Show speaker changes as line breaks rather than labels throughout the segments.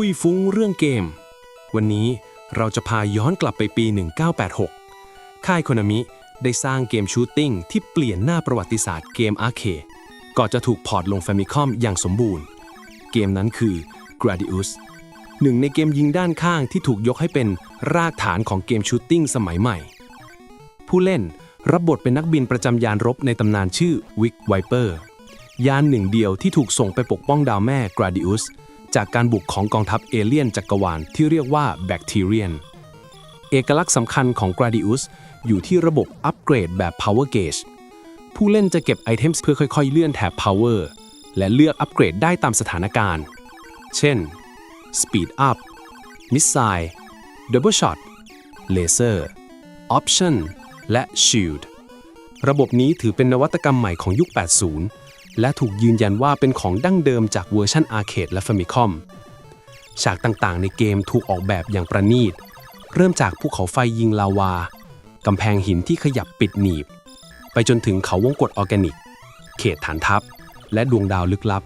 คุยฟุ้งเรื่องเกม วันนี้เราจะพาย้อนกลับไปปี 1986 ค่ายโคนามิได้สร้างเกมชูตติ้งที่เปลี่ยนหน้าประวัติศาสตร์เกมอาร์เคดก่อนจะถูกพอร์ตลง f a m i c o m อย่างสมบูรณ์ เกมนั้นคือ Gradius หนึ่งในเกมยิงด้านข้างที่ถูกยกให้เป็นรากฐานของเกมชูตติ้งสมัยใหม่ ผู้เล่นรับบทเป็นนักบินประจำยานรบในตำนานชื่อวิกไวเปอร์ยานหนึ่งเดียวที่ถูกส่งไปปกป้องดาวแม่ Gradius จากการบุกของกองทัพเอเลี่ยนจักรวาลที่เรียกว่าแบคทีเรียน เอกลักษณ์สำคัญของ Gradius อยู่ที่ระบบอัปเกรดแบบ Power Gauge ผู้เล่นจะเก็บไอเทมเพื่อค่อยๆ เลื่อนแถบ Power และเลือกอัปเกรดได้ตามสถานการณ์ เช่น Speed Up Missile Double Shot Laser Option และ Shield ระบบนี้ถือเป็นนวัตกรรมใหม่ของยุค 80 และถูกยืนยันว่าเป็นของดั้งเดิมจากเวอร์ชันอาร์เคดและ Famicom ฉากต่างๆ ในเกมถูกออกแบบอย่างประณีต เริ่มจากภูเขาไฟยิงลาวา กำแพงหินที่ขยับปิดหนีบ ไปจนถึงเขาวงกฏออร์แกนิก เขตฐานทัพ และดวงดาวลึกลับ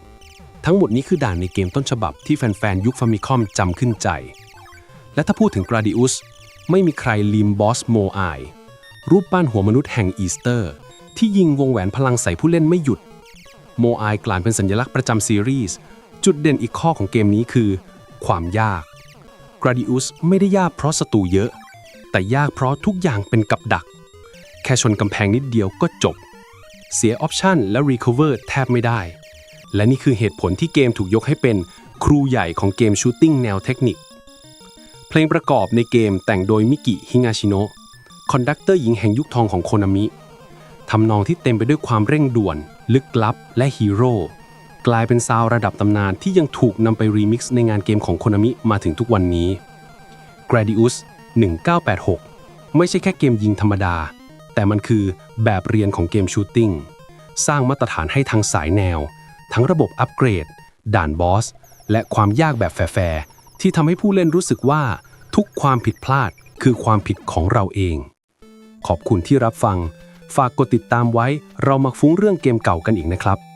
ทั้งหมดนี้คือด่านในเกมต้นฉบับที่แฟนๆ ยุคฟามิคอมจำขึ้นใจ และถ้าพูดถึง Gradius ไม่มีใครลืมบอสโมไอรูปปั้นหัวมนุษย์แห่งอีสเตอร์ ที่ยิงวงแหวนพลังใส่ผู้เล่นไม่หยุด โมไอกลายเป็นสัญลักษณ์ประจำซีรีส์ จุดเด่นอีกข้อของเกมนี้คือ ความยาก Gradius ไม่ได้ยากเพราะศัตรูเยอะ แต่ยากเพราะทุกอย่างเป็นกับดัก แค่ชนกำแพงนิดเดียวก็จบ เสียออปชันและ Recover แทบไม่ได้ และนี่คือเหตุผลที่เกมถูกยกให้เป็นครูใหญ่ของเกมชูตติ้งแนวเทคนิค เพลงประกอบในเกมแต่งโดยมิกิฮิงาชิโนะคอนดักเตอร์หญิงแห่งยุคทองของโคนามิทำนองที่เต็มไปด้วยความเร่งด่วนลึกลับ และฮีโร่กลายเป็นซาวระดับตำนานที่ยังถูกนำไปรีมิกซ์ในงานเกมของโคนามิมาถึงทุกวันนี้ Gradius 1986 ไม่ใช่แค่เกมยิงธรรมดา แต่มันคือแบบเรียนของเกมชูตติ้งสร้างมาตรฐานให้ทั้งสายแนว ทั้งระบบอัปเกรด ด่านบอส และความยากแบบแฟร์ที่ทำให้ผู้เล่นรู้สึกว่าทุกความผิดพลาดคือความผิดของเราเอง ขอบคุณที่รับฟัง ฝากกดติดตามไว้ เรามาฟุ้งเรื่องเกมเก่ากันอีกนะครับ